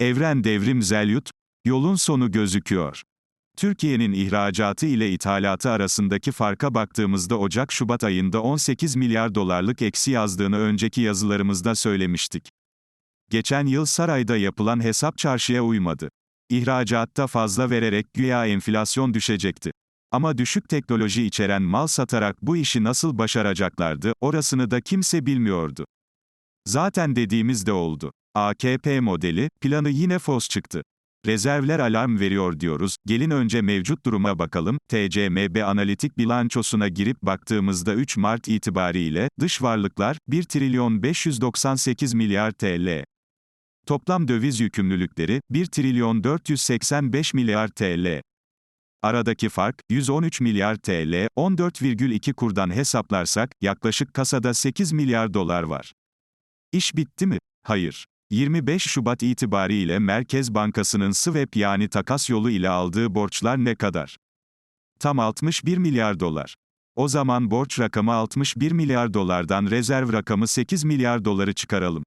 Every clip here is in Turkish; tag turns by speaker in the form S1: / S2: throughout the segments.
S1: Evren Devrim Zelyut, yolun sonu gözüküyor. Türkiye'nin ihracatı ile ithalatı arasındaki farka baktığımızda Ocak-Şubat ayında 18 milyar dolarlık eksi yazdığını önceki yazılarımızda söylemiştik. Geçen yıl sarayda yapılan hesap çarşıya uymadı. İhracatta fazla vererek güya enflasyon düşecekti. Ama düşük teknoloji içeren mal satarak bu işi nasıl başaracaklardı, orasını da kimse bilmiyordu. Zaten dediğimiz de oldu. AKP modeli, planı yine fos çıktı. Rezervler alarm veriyor diyoruz, gelin önce mevcut duruma bakalım, TCMB analitik bilançosuna girip baktığımızda 3 Mart itibariyle, dış varlıklar, 1 trilyon 598 milyar TL. Toplam döviz yükümlülükleri, 1 trilyon 485 milyar TL. Aradaki fark, 113 milyar TL, 14,2 kurdan hesaplarsak, yaklaşık kasada 8 milyar dolar var. İş bitti mi? Hayır. 25 Şubat itibariyle Merkez Bankası'nın swap yani takas yolu ile aldığı borçlar ne kadar? Tam 61 milyar dolar. O zaman borç rakamı 61 milyar dolardan rezerv rakamı 8 milyar doları çıkaralım.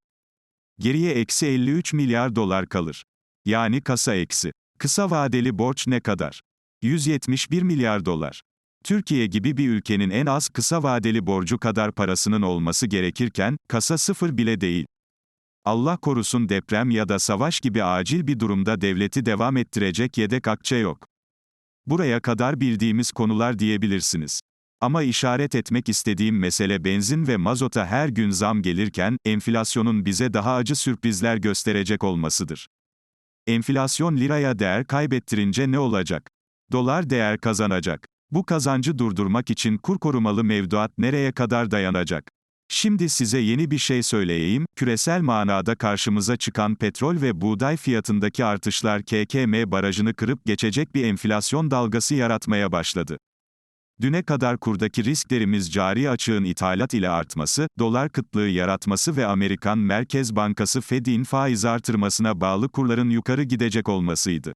S1: Geriye eksi 53 milyar dolar kalır. Yani kasa eksi. Kısa vadeli borç ne kadar? 171 milyar dolar. Türkiye gibi bir ülkenin en az kısa vadeli borcu kadar parasının olması gerekirken, kasa sıfır bile değil. Allah korusun deprem ya da savaş gibi acil bir durumda devleti devam ettirecek yedek akçe yok. Buraya kadar bildiğimiz konular diyebilirsiniz. Ama işaret etmek istediğim mesele benzin ve mazota her gün zam gelirken, enflasyonun bize daha acı sürprizler gösterecek olmasıdır. Enflasyon liraya değer kaybettirince ne olacak? Dolar değer kazanacak. Bu kazancı durdurmak için kur korumalı mevduat nereye kadar dayanacak? Şimdi size yeni bir şey söyleyeyim, küresel manada karşımıza çıkan petrol ve buğday fiyatındaki artışlar KKM barajını kırıp geçecek bir enflasyon dalgası yaratmaya başladı. Düne kadar kurdaki risklerimiz cari açığın ithalat ile artması, dolar kıtlığı yaratması ve Amerikan Merkez Bankası Fed'in faiz artırmasına bağlı kurların yukarı gidecek olmasıydı.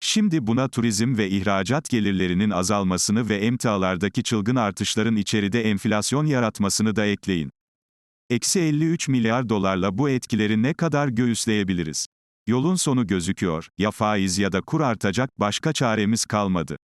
S1: Şimdi buna turizm ve ihracat gelirlerinin azalmasını ve emtialardaki çılgın artışların içeride enflasyon yaratmasını da ekleyin. Eksi 53 milyar dolarla bu etkileri ne kadar göğüsleyebiliriz? Yolun sonu gözüküyor, ya faiz ya da kur artacak, başka çaremiz kalmadı.